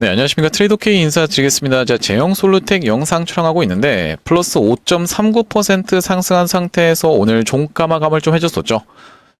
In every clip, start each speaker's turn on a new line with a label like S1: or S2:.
S1: 네, 안녕하십니까. 트레이더K 인사드리겠습니다. 자, 제형 솔루텍 영상 촬영하고 있는데, 플러스 5.39% 상승한 상태에서 오늘 종가 마감을 좀 해줬었죠.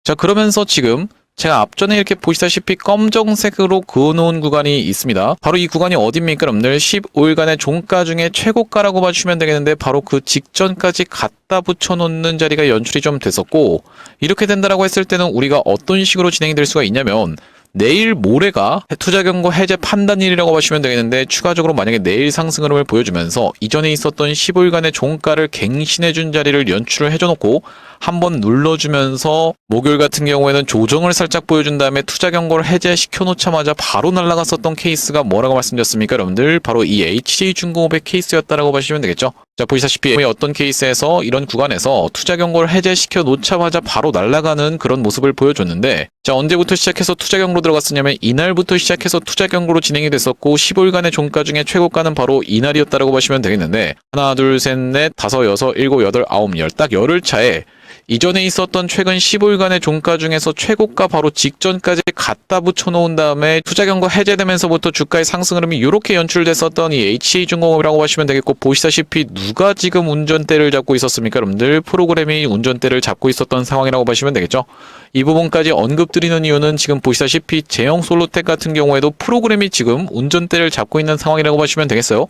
S1: 자, 그러면서 지금 제가 앞전에 이렇게 보시다시피 검정색으로 그어놓은 구간이 있습니다. 바로 이 구간이 어딥니까, 여러분들? 15일간의 종가 중에 최고가라고 봐주시면 되겠는데, 바로 그 직전까지 갖다 붙여놓는 자리가 연출이 좀 됐었고, 이렇게 된다라고 했을 때는 우리가 어떤 식으로 진행이 될 수가 있냐면, 내일 모레가 투자 경고 해제 판단일이라고 보시면 되겠는데 추가적으로 만약에 내일 상승 흐름을 보여주면서 이전에 있었던 15일간의 종가를 갱신해준 자리를 연출을 해줘놓고 한번 눌러주면서 목요일 같은 경우에는 조정을 살짝 보여준 다음에 투자 경고를 해제시켜 놓자마자 바로 날아갔었던 케이스가 뭐라고 말씀드렸습니까? 여러분들 바로 이 HJ중공업의 케이스였다라고 보시면 되겠죠 자 보시다시피 어떤 케이스에서 이런 구간에서 투자 경고를 해제시켜 놓자마자 바로 날아가는 그런 모습을 보여줬는데 자 언제부터 시작해서 투자 경고로 들어갔었냐면 이날부터 시작해서 투자 경고로 진행이 됐었고 15일간의 종가 중에 최고가는 바로 이날이었다라고 보시면 되겠는데 하나 둘 셋 넷 다섯 여섯 일곱 여덟 아홉 열 딱 열흘 차에 이전에 있었던 최근 15일간의 종가 중에서 최고가 바로 직전까지 갖다 붙여놓은 다음에 투자 경고 해제되면서부터 주가의 상승 흐름이 이렇게 연출됐었던 이 HA중공업이라고 보시면 되겠고 보시다시피 누가 지금 운전대를 잡고 있었습니까? 여러분들 프로그램이 운전대를 잡고 있었던 상황이라고 보시면 되겠죠? 이 부분까지 언급드리는 이유는 지금 보시다시피 제형 솔로텍 같은 경우에도 프로그램이 지금 운전대를 잡고 있는 상황이라고 보시면 되겠어요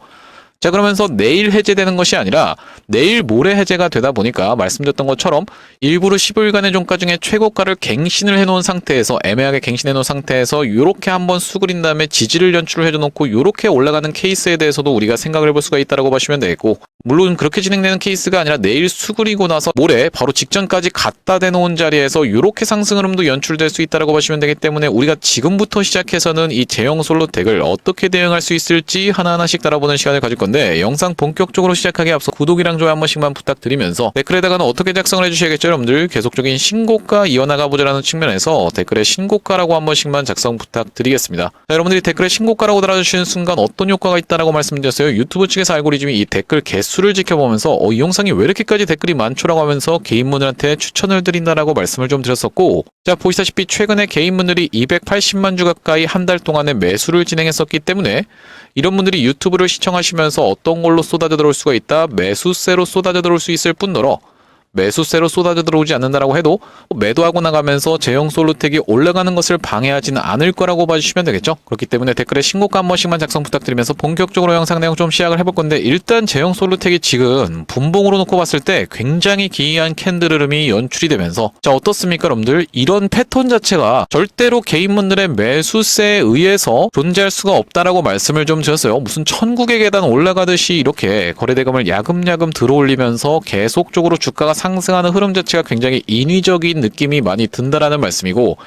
S1: 자, 그러면서 내일 해제되는 것이 아니라 내일 모레 해제가 되다 보니까 말씀드렸던 것처럼 일부러 15일간의 종가 중에 최고가를 갱신을 해놓은 상태에서 애매하게 갱신해놓은 상태에서 이렇게 한번 수그린 다음에 지지를 연출을 해줘놓고 이렇게 올라가는 케이스에 대해서도 우리가 생각을 해볼 수가 있다라고 보시면 되겠고 물론 그렇게 진행되는 케이스가 아니라 내일 수그리고 나서 모레 바로 직전까지 갖다 대놓은 자리에서 이렇게 상승 흐름도 연출될 수 있다라고 보시면 되기 때문에 우리가 지금부터 시작해서는 이 제형 솔로텍을 어떻게 대응할 수 있을지 하나하나씩 따라보는 시간을 가질 건데 영상 본격적으로 시작하기 앞서 구독이랑 좋아요 한 번씩만 부탁드리면서 댓글에다가는 어떻게 작성을 해주셔야겠죠 여러분들? 계속적인 신고가 이어나가 보자라는 측면에서 댓글에 신고가라고 한 번씩만 작성 부탁드리겠습니다. 자, 여러분들이 댓글에 신고가라고 달아주시는 순간 어떤 효과가 있다라고 말씀드렸어요? 유튜브 측에서 알고리즘이 이 댓글 개수 를 지켜보면서 어, 이 영상이 왜 이렇게까지 댓글이 많죠라고 하면서 개인분들한테 추천을 드린다라고 말씀을 좀 드렸었고 자 보시다시피 최근에 개인분들이 280만 주 가까이 한 달 동안에 매수를 진행했었기 때문에 이런 분들이 유튜브를 시청하시면서 어떤 걸로 쏟아져 들어올 수가 있다 매수세로 쏟아져 들어올 수 있을 뿐더러 매수세로 쏟아져 들어오지 않는다라고 해도 매도하고 나가면서 제형 솔루텍이 올라가는 것을 방해하지는 않을 거라고 봐주시면 되겠죠. 그렇기 때문에 댓글에 신고가 한 번씩만 작성 부탁드리면서 본격적으로 영상 내용 좀 시작을 해볼 건데 일단 제형 솔루텍이 지금 분봉으로 놓고 봤을 때 굉장히 기이한 캔들 흐름이 연출이 되면서 자 어떻습니까 여러분들 이런 패턴 자체가 절대로 개인분들의 매수세에 의해서 존재할 수가 없다라고 말씀을 좀 드렸어요. 무슨 천국의 계단 올라가듯이 이렇게 거래대금을 야금야금 들어올리면서 계속적으로 주가가 상 승하는 흐름 자체가 굉장히 인위적인 느낌이 많이 든다라는 말씀이고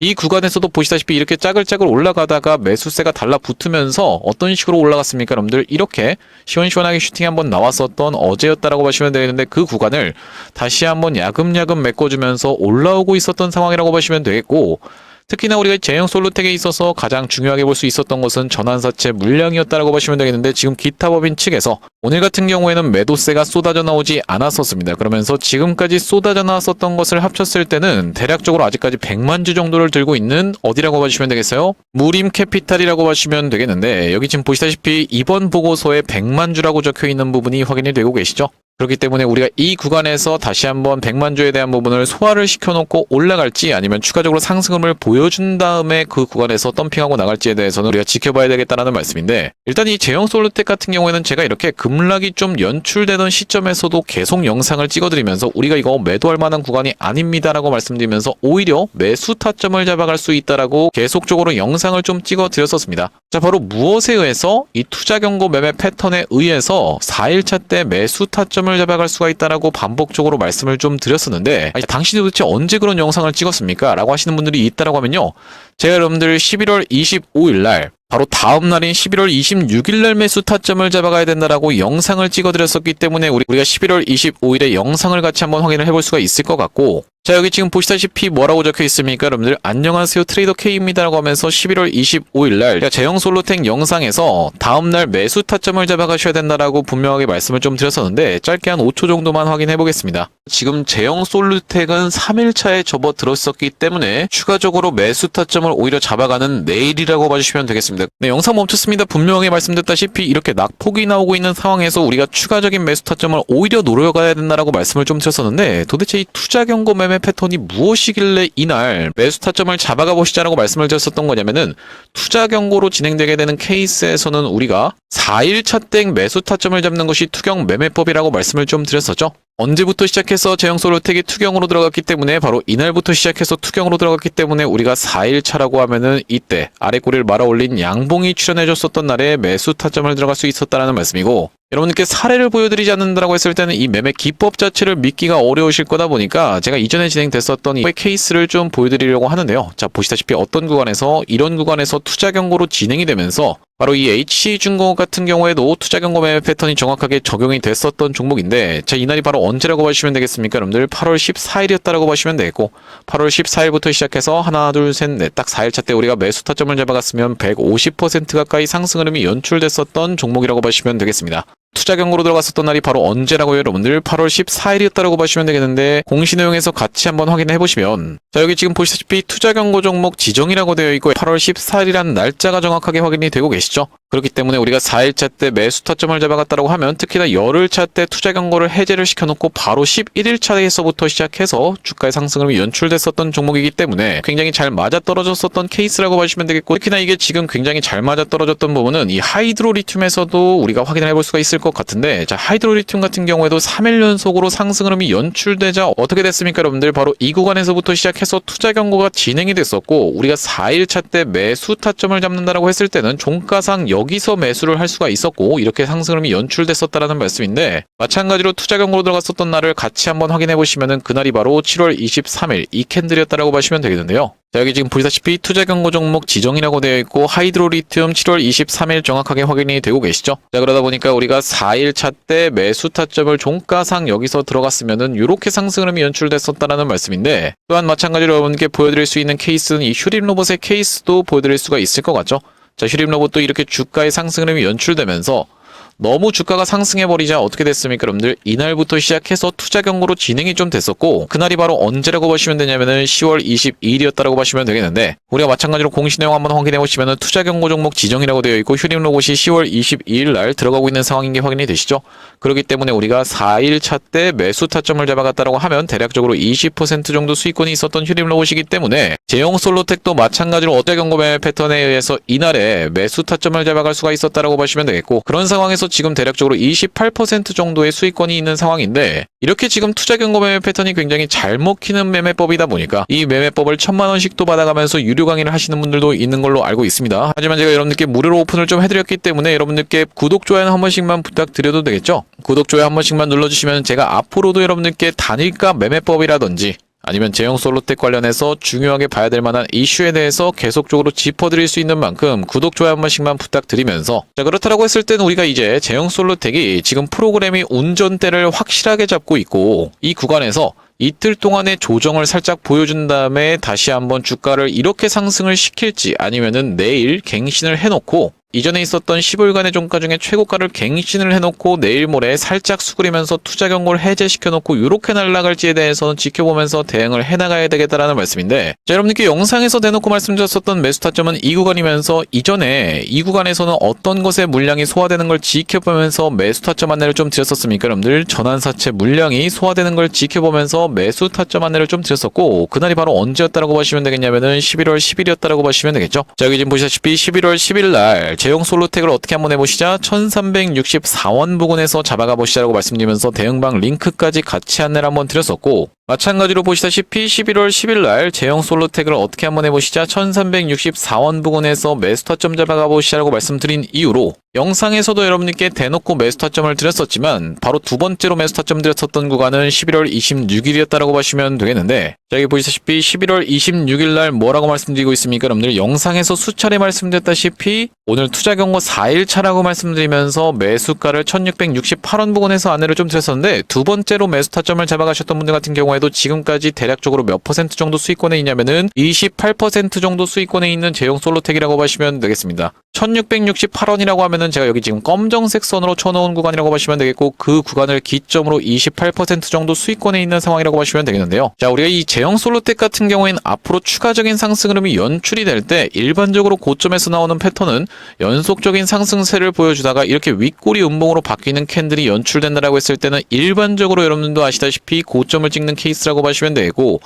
S1: 이 구간에서도 보시다시피 이렇게 짜글짜글 올라가다가 매수세가 달라붙으면서 어떤 식으로 올라갔습니까 여러분들? 이렇게 시원시원하게 슈팅이 한번 나왔었던 어제였다라고 보시면 되겠는데 그 구간을 다시 한번 야금야금 메꿔주면서 올라오고 있었던 상황이라고 보시면 되겠고 특히나 우리가 제형 솔루텍에 있어서 가장 중요하게 볼 수 있었던 것은 전환사채 물량이었다라고 보시면 되겠는데 지금 기타 법인 측에서 오늘 같은 경우에는 매도세가 쏟아져 나오지 않았었습니다. 그러면서 지금까지 쏟아져 나왔었던 것을 합쳤을 때는 대략적으로 아직까지 100만 주 정도를 들고 있는 어디라고 봐주시면 되겠어요? 무림 캐피탈이라고 봐주시면 되겠는데 여기 지금 보시다시피 이번 보고서에 100만 주라고 적혀 있는 부분이 확인이 되고 계시죠? 그렇기 때문에 우리가 이 구간에서 다시 한번 100만 주에 대한 부분을 소화를 시켜놓고 올라갈지 아니면 추가적으로 상승음을 보여준 다음에 그 구간에서 덤핑하고 나갈지에 대해서는 우리가 지켜봐야 되겠다는 말씀인데 일단 이 제형 솔루텍 같은 경우에는 제가 이렇게 급락이 좀 연출되던 시점에서도 계속 영상을 찍어드리면서 우리가 이거 매도할 만한 구간이 아닙니다라고 말씀드리면서 오히려 매수 타점을 잡아갈 수 있다라고 계속적으로 영상을 좀 찍어드렸었습니다. 자 바로 무엇에 의해서 이 투자 경고 매매 패턴에 의해서 4일차 때 매수 타점을 잡아갈 수가 있다라고 반복적으로 말씀을 좀 드렸었는데 당신이 도대체 언제 그런 영상을 찍었습니까? 라고 하시는 분들이 있다라고 하면요. 제가 여러분들 11월 25일 날 바로 다음 날인 11월 26일 날 매수 타점을 잡아가야 된다라고 영상을 찍어드렸었기 때문에 우리, 우리가 11월 25일에 영상을 같이 한번 확인을 해볼 수가 있을 것 같고 자 여기 지금 보시다시피 뭐라고 적혀 있습니까? 여러분들 안녕하세요 트레이더 K입니다 라고 하면서 11월 25일 날 제형 솔로텍 영상에서 다음 날 매수 타점을 잡아가셔야 된다라고 분명하게 말씀을 좀 드렸었는데 짧게 한 5초 정도만 확인해 보겠습니다 지금 제형 솔루텍은 3일차에 접어들었었기 때문에 추가적으로 매수 타점을 오히려 잡아가는 내일이라고 봐주시면 되겠습니다. 네, 영상 멈췄습니다. 분명히 말씀드렸다시피 이렇게 낙폭이 나오고 있는 상황에서 우리가 추가적인 매수 타점을 오히려 노려가야 된다라고 말씀을 좀 드렸었는데 도대체 이 투자 경고 매매 패턴이 무엇이길래 이날 매수 타점을 잡아가 보시자라고 말씀을 드렸었던 거냐면은 투자 경고로 진행되게 되는 케이스에서는 우리가 4일차 땡 매수 타점을 잡는 것이 투경 매매법이라고 말씀을 좀 드렸었죠. 언제부터 시작해서 제형솔로텍이 투경으로 들어갔기 때문에 바로 이날부터 시작해서 투경으로 들어갔기 때문에 우리가 4일 차라고 하면은 이때 아래 꼬리를 말아 올린 양봉이 출현해줬었던 날에 매수 타점을 들어갈 수 있었다라는 말씀이고 여러분께 사례를 보여드리지 않는다라고 했을 때는 이 매매 기법 자체를 믿기가 어려우실 거다 보니까 제가 이전에 진행됐었던 이 케이스를 좀 보여드리려고 하는데요. 자 보시다시피 어떤 구간에서 이런 구간에서 투자 경고로 진행이 되면서 바로 이 HC중공업 같은 경우에도 투자 경고 매매 패턴이 정확하게 적용이 됐었던 종목인데 자 이날이 바로 언제라고 보시면 되겠습니까 여러분들 8월 14일이었다라고 보시면 되겠고 8월 14일부터 시작해서 하나 둘 셋 넷 딱 4일차 때 우리가 매수 타점을 잡아갔으면 150% 가까이 상승 흐름이 연출됐었던 종목이라고 보시면 되겠습니다. 투자 경고로 들어갔었던 날이 바로 언제라고요, 여러분들? 8월 14일이었다라고 보시면 되겠는데 공시 내용에서 같이 한번 확인해 보시면 자 여기 지금 보시다시피 투자 경고 종목 지정이라고 되어 있고 8월 14일이라는 날짜가 정확하게 확인이 되고 계시죠? 그렇기 때문에 우리가 4일차 때 매수 타점을 잡아갔다라고 하면 특히나 열흘차 때 투자 경고를 해제를 시켜놓고 바로 11일차에서부터 시작해서 주가의 상승을 연출됐었던 종목이기 때문에 굉장히 잘 맞아떨어졌었던 케이스라고 보시면 되겠고 특히나 이게 지금 굉장히 잘 맞아떨어졌던 부분은 이 하이드로리튬에서도 우리가 확인해 볼 수가 있을 것 같은데 자 하이드로리튬 같은 경우에도 3일 연속으로 상승 흐름이 연출되자 어떻게 됐습니까 여러분들? 바로 이 구간에서부터 시작해서 투자 경고가 진행이 됐었고 우리가 4일차 때 매수 타점을 잡는다라고 했을 때는 종가상 여기서 매수를 할 수가 있었고 이렇게 상승 흐름이 연출됐었다라는 말씀인데 마찬가지로 투자 경고로 들어갔었던 날을 같이 한번 확인해 보시면은 그날이 바로 7월 23일 이 캔들이었다라고 보시면 되겠는데요. 자, 여기 지금 보시다시피 투자 경고 종목 지정이라고 되어 있고 하이드로리튬 7월 23일 정확하게 확인이 되고 계시죠? 자, 그러다 보니까 우리가 4일 차 때 매수 타점을 종가상 여기서 들어갔으면은 이렇게 상승 흐름이 연출됐었다라는 말씀인데 또한 마찬가지로 여러분께 보여드릴 수 있는 케이스는 이 휴림 로봇의 케이스도 보여드릴 수가 있을 것 같죠? 자, 휴림 로봇도 이렇게 주가의 상승 흐름이 연출되면서 너무 주가가 상승해버리자 어떻게 됐습니까, 여러분들? 이날부터 시작해서 투자 경고로 진행이 좀 됐었고, 그날이 바로 언제라고 보시면 되냐면은 10월 22일이었다라고 보시면 되겠는데, 우리가 마찬가지로 공시 내용 한번 확인해 보시면은 투자 경고 종목 지정이라고 되어 있고, 휴림 로봇이 10월 22일 날 들어가고 있는 상황인 게 확인이 되시죠? 그렇기 때문에 우리가 4일 차 때 매수 타점을 잡아갔다라고 하면 대략적으로 20% 정도 수익권이 있었던 휴림 로봇이기 때문에, 제형 솔로텍도 마찬가지로 어때 경고 매 패턴에 의해서 이날에 매수 타점을 잡아갈 수가 있었다라고 보시면 되겠고, 그런 상황에서 지금 대략적으로 28% 정도의 수익권이 있는 상황인데 이렇게 지금 투자 경고 매매 패턴이 굉장히 잘 먹히는 매매법이다 보니까 이 매매법을 천만 원씩도 받아가면서 유료 강의를 하시는 분들도 있는 걸로 알고 있습니다. 하지만 제가 여러분들께 무료로 오픈을 좀 해드렸기 때문에 여러분들께 구독 좋아요 한 번씩만 부탁드려도 되겠죠? 구독 좋아요 한 번씩만 눌러주시면 제가 앞으로도 여러분들께 단일가 매매법이라든지 아니면 제형 솔로텍 관련해서 중요하게 봐야 될 만한 이슈에 대해서 계속적으로 짚어드릴 수 있는 만큼 구독, 좋아요 한 번씩만 부탁드리면서. 자 그렇다라고 했을 때는 우리가 이제 제형 솔로텍이 지금 프로그램이 운전대를 확실하게 잡고 있고 이 구간에서 이틀 동안의 조정을 살짝 보여준 다음에 다시 한번 주가를 이렇게 상승을 시킬지 아니면은 내일 갱신을 해놓고 이전에 있었던 10일간의 종가 중에 최고가를 갱신을 해놓고 내일 모레 살짝 수그리면서 투자 경고를 해제시켜놓고 이렇게 날아갈지에 대해서는 지켜보면서 대응을 해나가야 되겠다라는 말씀인데 자, 여러분께 영상에서 대놓고 말씀드렸었던 매수 타점은 이 구간이면서 이전에 이 구간에서는 어떤 것에 물량이 소화되는 걸 지켜보면서 매수 타점 안내를 좀 드렸었습니까 여러분들? 전환사채 물량이 소화되는 걸 지켜보면서 매수 타점 안내를 좀 드렸었고 그날이 바로 언제였다라고 보시면 되겠냐면은 11월 10일이었다라고 보시면 되겠죠? 자 여기 지금 보시다시피 11월 10일 날 제형 솔로텍을 어떻게 한번 해보시자. 1364원 부근에서 잡아가 보시자라고 말씀드리면서 대응방 링크까지 같이 안내를 한번 드렸었고 마찬가지로 보시다시피 11월 10일 날 제형 솔로텍을 어떻게 한번 해보시자 1364원 부근에서 매수 타점 잡아가 보시자라고 말씀드린 이후로 영상에서도 여러분들께 대놓고 매수 타점을 드렸었지만 바로 두 번째로 매수 타점 드렸었던 구간은 11월 26일이었다라고 보시면 되겠는데 자 여기 보시다시피 11월 26일 날 뭐라고 말씀드리고 있습니까? 여러분들 영상에서 수차례 말씀드렸다시피 오늘 투자 경고 4일차라고 말씀드리면서 매수가를 1668원 부근에서 안내를 좀 드렸었는데 두 번째로 매수 타점을 잡아가셨던 분들 같은 경우에 도 지금까지 대략적으로 몇 퍼센트 정도 수익권에 있냐면은 28% 정도 수익권에 있는 제형 솔로텍이라고 보시면 되겠습니다. 1668원이라고 하면은 제가 여기 지금 검정색 선으로 쳐놓은 구간이라고 보시면 되겠고 그 구간을 기점으로 28% 정도 수익권에 있는 상황이라고 보시면 되겠는데요. 자, 우리가 이 제형 솔로텍 같은 경우에는 앞으로 추가적인 상승 흐름이 연출이 될 때 일반적으로 고점에서 나오는 패턴은 연속적인 상승세를 보여주다가 이렇게 윗꼬리 음봉으로 바뀌는 캔들이 연출된다라고 했을 때는 일반적으로 여러분들도 아시다시피 고점을 찍는 케이스라고 보시면 되고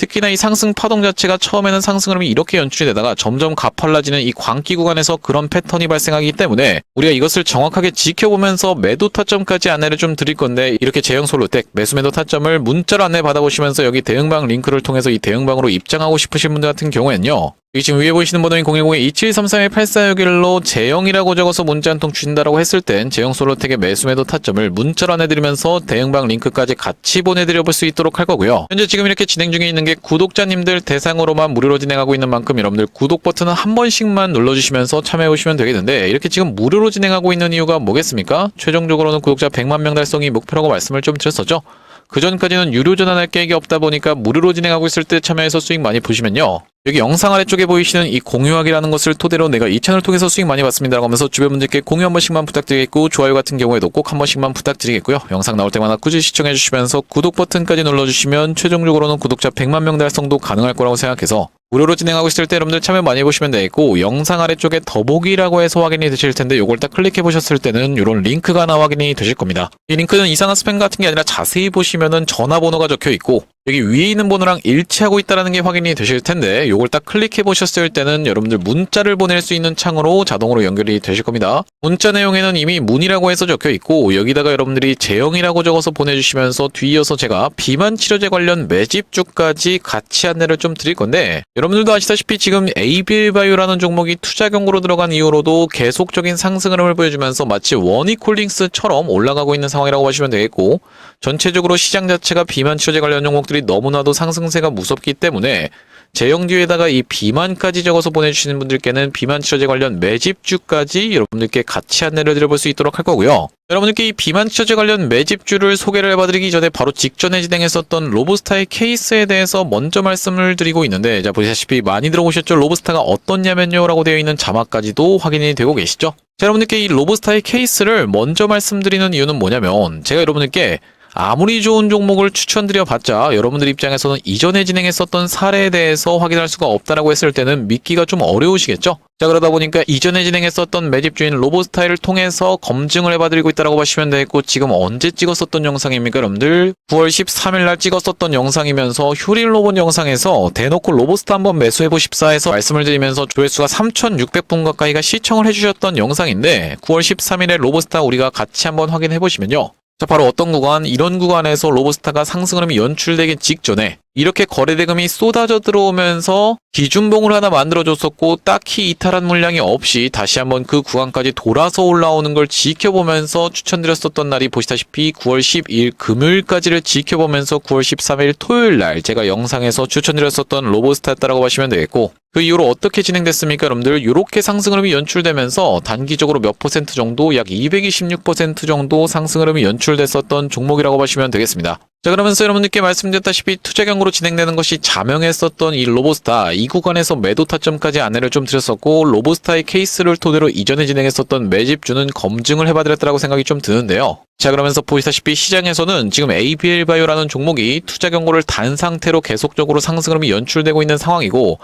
S1: 특히나 이 상승 파동 자체가 처음에는 상승 흐름이 이렇게 연출이 되다가 점점 가팔라지는 이 광기 구간에서 그런 패턴이 발생하기 때문에 우리가 이것을 정확하게 지켜보면서 매도 타점까지 안내를 좀 드릴 건데 이렇게 제형 솔로텍 매수 매도 타점을 문자로 안내 받아보시면서 여기 대응방 링크를 통해서 이 대응방으로 입장하고 싶으신 분들 같은 경우에는요. 여기 지금 위에 보이시는 번호인 010-2733-8461로 제형이라고 적어서 문자 한 통 주신다라고 했을 땐 제형 솔로텍의 매수 매도 타점을 문자로 안내드리면서 대응방 링크까지 같이 보내드려 볼 수 있도록 할 거고요. 현재 지금 이렇게 진행 중에 있는 게 구독자님들 대상으로만 무료로 진행하고 있는 만큼 여러분들 구독 버튼은 한 번씩만 눌러주시면서 참여해 보시면 되겠는데 이렇게 지금 무료로 진행하고 있는 이유가 뭐겠습니까? 최종적으로는 구독자 100만 명 달성이 목표라고 말씀을 좀 드렸었죠. 그 전까지는 유료 전환할 계획이 없다 보니까 무료로 진행하고 있을 때 참여해서 수익 많이 보시면요. 여기 영상 아래쪽에 보이시는 이 공유하기라는 것을 토대로 내가 이 채널 통해서 수익 많이 받습니다 라고 하면서 주변 분들께 공유 한 번씩만 부탁드리겠고 좋아요 같은 경우에도 꼭 한 번씩만 부탁드리겠고요. 영상 나올 때마다 꾸준히 시청해 주시면서 구독 버튼까지 눌러주시면 최종적으로는 구독자 100만 명 달성도 가능할 거라고 생각해서 무료로 진행하고 있을 때 여러분들 참여 많이 해보시면 되겠고 영상 아래쪽에 더보기라고 해서 확인이 되실 텐데 요걸 딱 클릭해 보셨을 때는 이런 링크가 나 확인이 되실 겁니다. 이 링크는 이상한 스팸 같은 게 아니라 자세히 보시면은 전화번호가 적혀 있고 여기 위에 있는 번호랑 일치하고 있다는 게 확인이 되실 텐데 요걸 딱 클릭해 보셨을 때는 여러분들 문자를 보낼 수 있는 창으로 자동으로 연결이 되실 겁니다. 문자 내용에는 이미 문이라고 해서 적혀 있고 여기다가 여러분들이 제형이라고 적어서 보내주시면서 뒤이어서 제가 비만 치료제 관련 매집주까지 같이 안내를 좀 드릴 건데 여러분들도 아시다시피 지금 ABL바이오라는 종목이 투자 경고로 들어간 이후로도 계속적인 상승 흐름을 보여주면서 마치 원이콜링스처럼 올라가고 있는 상황이라고 보시면 되겠고 전체적으로 시장 자체가 비만 치료제 관련 종목들이 너무나도 상승세가 무섭기 때문에 제형 뒤에다가 이 비만까지 적어서 보내주시는 분들께는 비만 치료제 관련 매집주까지 여러분들께 같이 안내를 드려볼 수 있도록 할 거고요. 여러분들께 이 비만 치료제 관련 매집주를 소개를 해봐드리기 전에 바로 직전에 진행했었던 로브스타의 케이스에 대해서 먼저 말씀을 드리고 있는데 자 보시다시피 많이 들어보셨죠? 로브스타가 어떻냐면요 라고 되어 있는 자막까지도 확인이 되고 계시죠? 자, 여러분들께 이 로브스타의 케이스를 먼저 말씀드리는 이유는 뭐냐면 제가 여러분들께 아무리 좋은 종목을 추천드려 봤자 여러분들 입장에서는 이전에 진행했었던 사례에 대해서 확인할 수가 없다라고 했을 때는 믿기가 좀 어려우시겠죠? 자 그러다 보니까 이전에 진행했었던 매집주인 로보스타일을 통해서 검증을 해봐드리고 있다라고 보시면 되겠고 지금 언제 찍었었던 영상입니까 여러분들 9월 13일 날 찍었었던 영상이면서 휴릴 로봇 영상에서 대놓고 로보스타 한번 매수해보십사 해서 말씀을 드리면서 조회수가 3600분 가까이가 시청을 해주셨던 영상인데 9월 13일에 로보스타 우리가 같이 한번 확인해보시면요 자, 바로 어떤 구간, 이런 구간에서 로브스타가 상승 흐름이 연출되기 직전에 이렇게 거래대금이 쏟아져 들어오면서 기준봉을 하나 만들어줬었고 딱히 이탈한 물량이 없이 다시 한번 그 구간까지 돌아서 올라오는 걸 지켜보면서 추천드렸었던 날이 보시다시피 9월 12일 금요일까지를 지켜보면서 9월 13일 토요일 날 제가 영상에서 추천드렸었던 로보스타였다라고 보시면 되겠고 그 이후로 어떻게 진행됐습니까 여러분들? 이렇게 상승 흐름이 연출되면서 단기적으로 몇 퍼센트 정도 약 226% 정도 상승 흐름이 연출됐었던 종목이라고 보시면 되겠습니다. 자 그러면서 여러분들께 말씀드렸다시피 투자 경고로 진행되는 것이 자명했었던 이 로보스타 이 구간에서 매도 타점까지 안내를 좀 드렸었고 로보스타의 케이스를 토대로 이전에 진행했었던 매집주는 검증을 해봐드렸다고 생각이 좀 드는데요. 자 그러면서 보시다시피 시장에서는 지금 ABL 바이오라는 종목이 투자 경고를 단 상태로 계속적으로 상승 흐름이 연출되고 있는 상황이고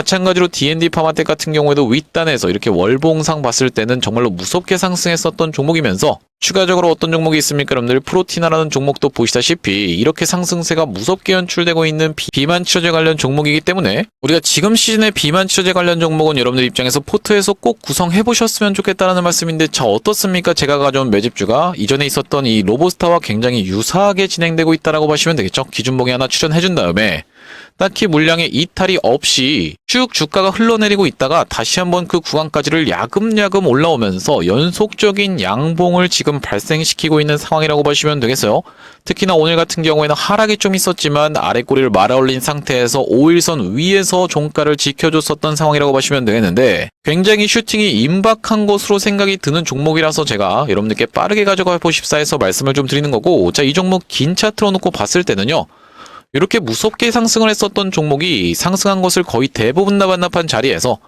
S1: 마찬가지로 D&D 파마텍 같은 경우에도 윗단에서 이렇게 월봉상 봤을 때는 정말로 무섭게 상승했었던 종목이면서 추가적으로 어떤 종목이 있습니까? 여러분들 프로티나라는 종목도 보시다시피 이렇게 상승세가 무섭게 연출되고 있는 비- 비만 치료제 관련 종목이기 때문에 우리가 지금 시즌에 비만 치료제 관련 종목은 여러분들 입장에서 포트에서 꼭 구성해 보셨으면 좋겠다라는 말씀인데 자 어떻습니까? 제가 가져온 매집주가 이전에 있었던 이 로보스타와 굉장히 유사하게 진행되고 있다라고 보시면 되겠죠. 기준봉이 하나 추천해 준 다음에 딱히 물량의 이탈이 없이 쭉 주가가 흘러내리고 있다가 다시 한번 그 구간까지를 야금야금 올라오면서 연속적인 양봉을 지금 발생시키고 있는 상황이라고 보시면 되겠어요. 특히나 오늘 같은 경우에는 하락이 좀 있었지만 아래 꼬리를 말아 올린 상태에서 5일선 위에서 종가를 지켜줬었던 상황이라고 보시면 되겠는데 굉장히 슈팅이 임박한 것으로 생각이 드는 종목이라서 제가 여러분들께 빠르게 가져가 보십사 해서 말씀을 좀 드리는 거고 자 이 종목 긴 차트로 놓고 봤을 때는요. 이렇게 무섭게 상승을 했었던 종목이 상승한 것을 거의 대부분 나반납한 자리에서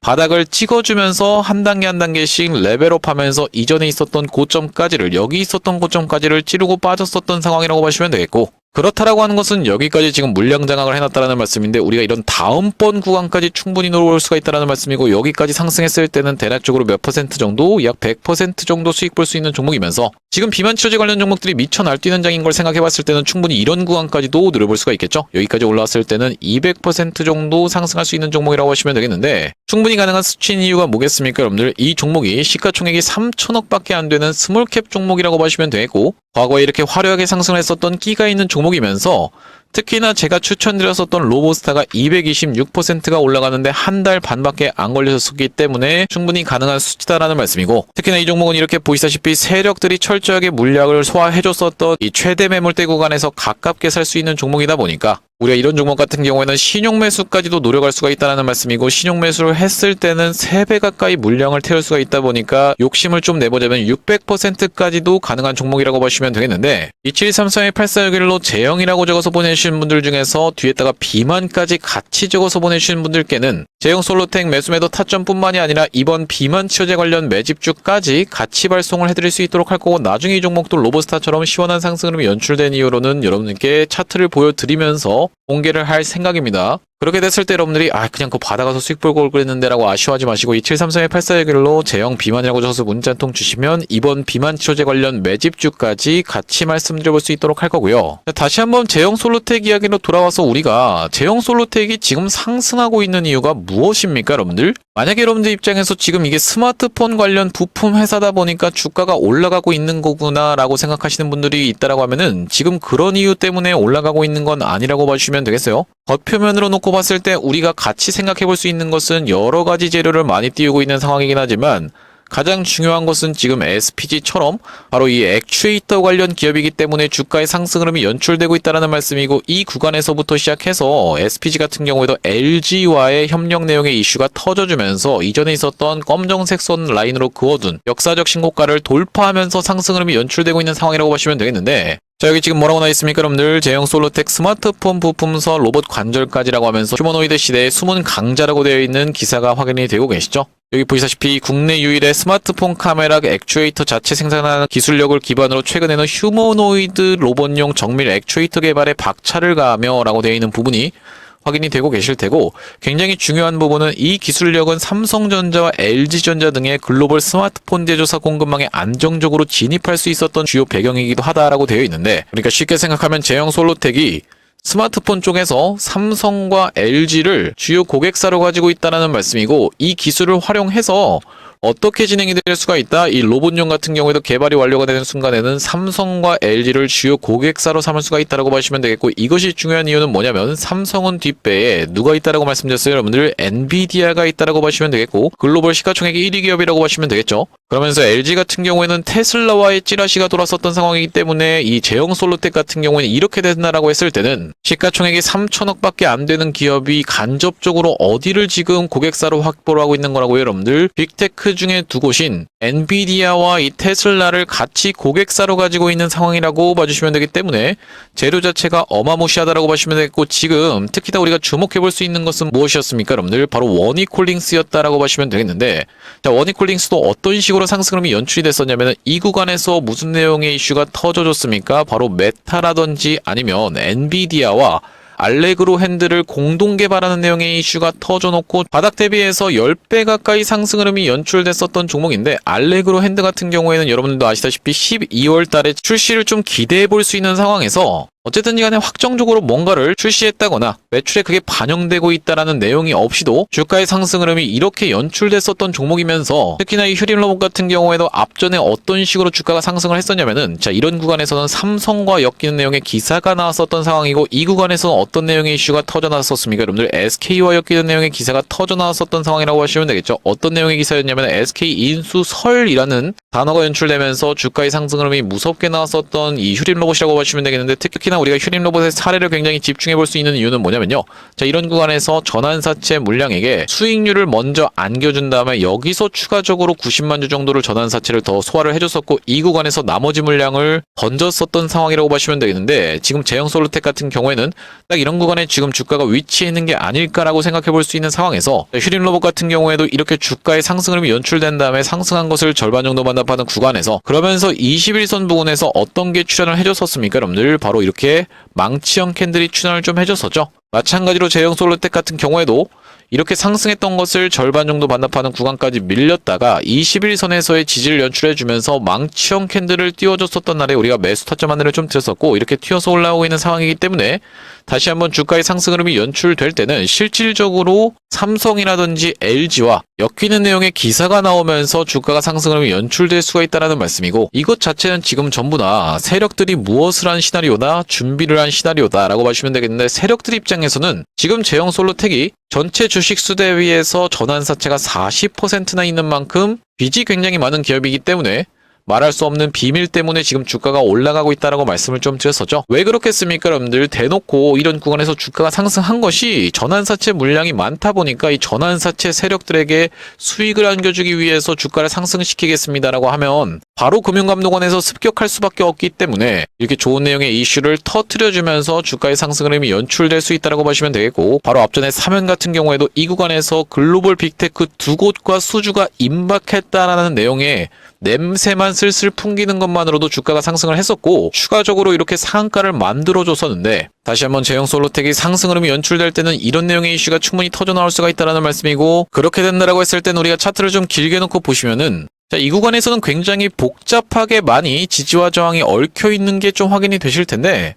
S1: 바닥을 찍어주면서 한 단계 한 단계씩 레벨업하면서 이전에 있었던 고점까지를 여기 있었던 고점까지를 찌르고 빠졌었던 상황이라고 보시면 되겠고 그렇다라고 하는 것은 여기까지 지금 물량 장악을 해놨다라는 말씀인데 우리가 이런 다음번 구간까지 충분히 놀아올 수가 있다라는 말씀이고 여기까지 상승했을 때는 대략적으로 몇 퍼센트 정도 약 100% 정도 수익 볼 수 있는 종목이면서 지금 비만 치료제 관련 종목들이 미쳐 날뛰는 장인 걸 생각해봤을 때는 충분히 이런 구간까지도 노려볼 수가 있겠죠. 여기까지 올라왔을 때는 200% 정도 상승할 수 있는 종목이라고 하시면 되겠는데 충분히 가능한 수치인 이유가 뭐겠습니까, 여러분들? 이 종목이 시가총액이 3천억밖에 안 되는 스몰캡 종목이라고 보시면 되겠고 과거에 이렇게 화려하게 상승을 했었던 끼가 있는 종목 이면서 특히나 제가 추천드렸었던 로보스타가 226%가 올라가는데 한 달 반밖에 안 걸렸었기 때문에 충분히 가능한 수치다라는 말씀이고 특히나 이 종목은 이렇게 보시다시피 세력들이 철저하게 물량을 소화해줬었던 이 최대 매물대 구간에서 가깝게 살 수 있는 종목이다 보니까 우리가 이런 종목 같은 경우에는 신용 매수까지도 노력할 수가 있다는 말씀이고 신용 매수를 했을 때는 3배 가까이 물량을 태울 수가 있다 보니까 욕심을 좀 내보자면 600%까지도 가능한 종목이라고 보시면 되겠는데 2734-8461로 제형이라고 적어서 보내주 신 분들 중에서 뒤에다가 비만까지 같이 적어서 보내주신 분들께는 제형 솔로텍 매수매도 타점뿐만이 아니라 이번 비만 치료제 관련 매집주까지 같이 발송을 해드릴 수 있도록 할 거고 나중에 이 종목도 로보스타처럼 시원한 상승 흐름이 연출된 이후로는 여러분들께 차트를 보여드리면서 공개를 할 생각입니다. 그렇게 됐을 때 여러분들이 아 그냥 그거 받아가서 수익 올 그랬는데 라고 아쉬워하지 마시고 2734-8461로 제형 비만이라고 적어서 문자 한 통 주시면 이번 비만 치료제 관련 매집주까지 같이 말씀드려볼 수 있도록 할 거고요. 자, 다시 한번 제형 솔로텍 이야기로 돌아와서 우리가 제형 솔로텍이 지금 상승하고 있는 이유가 무엇입니까 여러분들? 만약에 여러분들 입장에서 지금 이게 스마트폰 관련 부품 회사다 보니까 주가가 올라가고 있는 거구나 라고 생각하시는 분들이 있다라고 하면은 지금 그런 이유 때문에 올라가고 있는 건 아니라고 봐주시면 되겠어요. 겉표면으로 놓고 봤을 때 우리가 같이 생각해 볼 수 있는 것은 여러 가지 재료를 많이 띄우고 있는 상황이긴 하지만 가장 중요한 것은 지금 SPG처럼 바로 이 액추에이터 관련 기업이기 때문에 주가의 상승 흐름이 연출되고 있다는 말씀이고 이 구간에서부터 시작해서 SPG 같은 경우에도 LG와의 협력 내용의 이슈가 터져주면서 이전에 있었던 검정색 선 라인으로 그어둔 역사적 신고가를 돌파하면서 상승 흐름이 연출되고 있는 상황이라고 보시면 되겠는데 자 여기 지금 뭐라고 나와 있습니까 여러분들? 제형 솔로텍 스마트폰 부품서 로봇 관절까지라고 하면서 휴머노이드 시대의 숨은 강자라고 되어 있는 기사가 확인이 되고 계시죠? 여기 보시다시피 국내 유일의 스마트폰 카메라 액추에이터 자체 생산하는 기술력을 기반으로 최근에는 휴머노이드 로봇용 정밀 액추에이터 개발에 박차를 가하며 라고 되어 있는 부분이 확인이 되고 계실 테고 굉장히 중요한 부분은 이 기술력은 삼성전자와 LG전자 등의 글로벌 스마트폰 제조사 공급망에 안정적으로 진입할 수 있었던 주요 배경이기도 하다라고 되어 있는데 그러니까 쉽게 생각하면 제형 솔로텍이 스마트폰 쪽에서 삼성과 LG를 주요 고객사로 가지고 있다는 말씀이고 이 기술을 활용해서 어떻게 진행이 될 수가 있다. 이 로봇용 같은 경우에도 개발이 완료가 되는 순간에는 삼성과 LG를 주요 고객사로 삼을 수가 있다라고 보시면 되겠고 이것이 중요한 이유는 뭐냐면 삼성은 뒷배에 누가 있다라고 말씀드렸어요. 여러분들 엔비디아가 있다라고 보시면 되겠고 글로벌 시가총액 1위 기업이라고 보시면 되겠죠. 그러면서 LG 같은 경우에는 테슬라와의 찌라시가 돌았었던 상황이기 때문에 이 제형 솔로텍 같은 경우에는 이렇게 된다라고 했을 때는 시가총액이 3천억밖에 안 되는 기업이 간접적으로 어디를 지금 고객사로 확보를 하고 있는 거라고요, 여러분들. 빅테크 중에 두 곳인 엔비디아와 이 테슬라를 같이 고객사로 가지고 있는 상황이라고 봐주시면 되기 때문에 재료 자체가 어마무시하다라고 보시면 되겠고 지금 특히나 우리가 주목해 볼 수 있는 것은 무엇이었습니까, 여러분들? 바로 원이콜링스였다라고 보시면 되겠는데 자, 원이콜링스도 어떤 식으로 상승 흐름이 연출이 됐었냐면 이 구간에서 무슨 내용의 이슈가 터져줬습니까? 바로 메타라든지 아니면 엔비디아와 알레그로 핸들을 공동 개발하는 내용의 이슈가 터져놓고 바닥 대비해서 10배 가까이 상승 흐름이 연출됐었던 종목인데 알레그로 핸드 같은 경우에는 여러분들도 아시다시피 12월 달에 출시를 좀 기대해 볼 수 있는 상황에서 어쨌든 간에 확정적으로 뭔가를 출시했다거나 매출에 그게 반영되고 있다라는 내용이 없이도 주가의 상승 흐름이 이렇게 연출됐었던 종목이면서 특히나 이 휴림 로봇 같은 경우에도 앞전에 어떤 식으로 주가가 상승을 했었냐면은 자 이런 구간에서는 삼성과 엮이는 내용의 기사가 나왔었던 상황이고 이 구간에서는 어떤 내용의 이슈가 터져 나왔었습니까? 여러분들 SK와 엮이는 내용의 기사가 터져 나왔었던 상황이라고 하시면 되겠죠. 어떤 내용의 기사였냐면 SK 인수설이라는 단어가 연출되면서 주가의 상승 흐름이 무섭게 나왔었던 이 휴림 로봇이라고 보시면 되겠는데 특히나 우리가 휴림 로봇의 사례를 굉장히 집중해 볼 수 있는 이유는 뭐냐면요. 자, 이런 구간에서 전환사채 물량에게 수익률을 먼저 안겨준 다음에 여기서 추가적으로 90만 주 정도를 전환사채를 더 소화를 해줬었고 이 구간에서 나머지 물량을 던졌었던 상황이라고 보시면 되겠는데 지금 제형 솔루텍 같은 경우에는 딱 이런 구간에 지금 주가가 위치해 있는 게 아닐까라고 생각해 볼 수 있는 상황에서 휴림 로봇 같은 경우에도 이렇게 주가의 상승 흐름이 연출된 다음에 상승한 것을 절반 정도 반납하는 구간에서 그러면서 21선 부근에서 어떤 게 출현을 해줬었습니까? 여러분들 바로 이렇게 망치형 캔들이 출현을 좀 해줬었죠. 마찬가지로 제형 솔루텍 같은 경우에도 이렇게 상승했던 것을 절반 정도 반납하는 구간까지 밀렸다가 21선에서의 지지를 연출해주면서 망치형 캔들을 띄워줬었던 날에 우리가 매수 타점 하늘을 좀 들었었고 이렇게 튀어서 올라오고 있는 상황이기 때문에 다시 한번 주가의 상승 흐름이 연출될 때는 실질적으로 삼성이라든지 LG와 엮이는 내용의 기사가 나오면서 주가가 상승 흐름이 연출될 수가 있다는 말씀이고 이것 자체는 지금 전부 다 세력들이 무엇을 한 시나리오다 준비를 한 시나리오다라고 보시면 되겠는데 세력들 입장에서는 지금 제형 솔로텍이 전체 주식 수대 위에서 전환사채가 40%나 있는 만큼 빚이 굉장히 많은 기업이기 때문에 말할 수 없는 비밀 때문에 지금 주가가 올라가고 있다라고 말씀을 좀 드렸었죠. 왜 그렇겠습니까, 여러분들? 대놓고 이런 구간에서 주가가 상승한 것이 전환사채 물량이 많다 보니까 이 전환사채 세력들에게 수익을 안겨주기 위해서 주가를 상승시키겠습니다라고 하면 바로 금융감독원에서 습격할 수밖에 없기 때문에 이렇게 좋은 내용의 이슈를 터트려주면서 주가의 상승 흐름이 연출될 수 있다라고 보시면 되겠고 바로 앞전에 사면 같은 경우에도 이 구간에서 글로벌 빅테크 두 곳과 수주가 임박했다라는 내용의 냄새만 슬슬 풍기는 것만으로도 주가가 상승을 했었고 추가적으로 이렇게 상한가를 만들어줬었는데 다시 한번 제형 솔로텍이 상승 흐름이 연출될 때는 이런 내용의 이슈가 충분히 터져 나올 수가 있다라는 말씀이고 그렇게 된다라고 했을 때는 우리가 차트를 좀 길게 놓고 보시면은 자, 이 구간에서는 굉장히 복잡하게 많이 지지와 저항이 얽혀 있는 게 좀 확인이 되실 텐데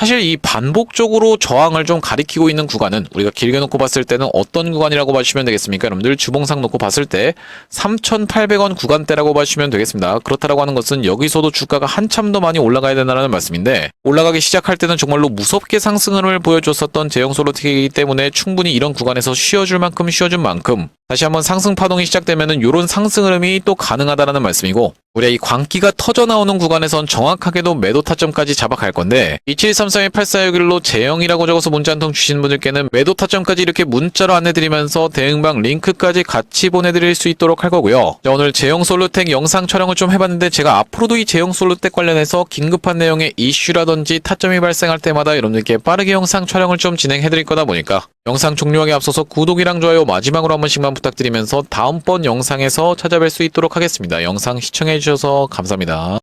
S1: 사실 이 반복적으로 저항을 좀 가리키고 있는 구간은 우리가 길게 놓고 봤을 때는 어떤 구간이라고 봐주시면 되겠습니까? 여러분들 주봉상 놓고 봤을 때 3,800원 구간대라고 봐주시면 되겠습니다. 그렇다라고 하는 것은 여기서도 주가가 한참 더 많이 올라가야 된다는 말씀인데 올라가기 시작할 때는 정말로 무섭게 상승을 보여줬었던 제형 솔로틱이기 때문에 충분히 이런 구간에서 쉬어줄 만큼 쉬어준 만큼 다시 한번 상승 파동이 시작되면은 이런 상승 흐름이 또 가능하다라는 말씀이고 우리가 이 광기가 터져 나오는 구간에선 정확하게도 매도 타점까지 잡아갈 건데 2733-8461로 제형이라고 적어서 문자 한 통 주신 분들께는 매도 타점까지 이렇게 문자로 안내드리면서 대응방 링크까지 같이 보내드릴 수 있도록 할 거고요. 자, 오늘 제형 솔루텍 영상 촬영을 좀 해봤는데 제가 앞으로도 이 제형 솔루텍 관련해서 긴급한 내용의 이슈라든지 타점이 발생할 때마다 여러분들께 빠르게 영상 촬영을 좀 진행해드릴 거다 보니까 영상 종료하기 앞서서 구독이랑 좋아요 마지막으로 한 번씩만 부탁드리면서 다음번 영상에서 찾아뵐 수 있도록 하겠습니다. 영상 시청해주셔서 감사합니다.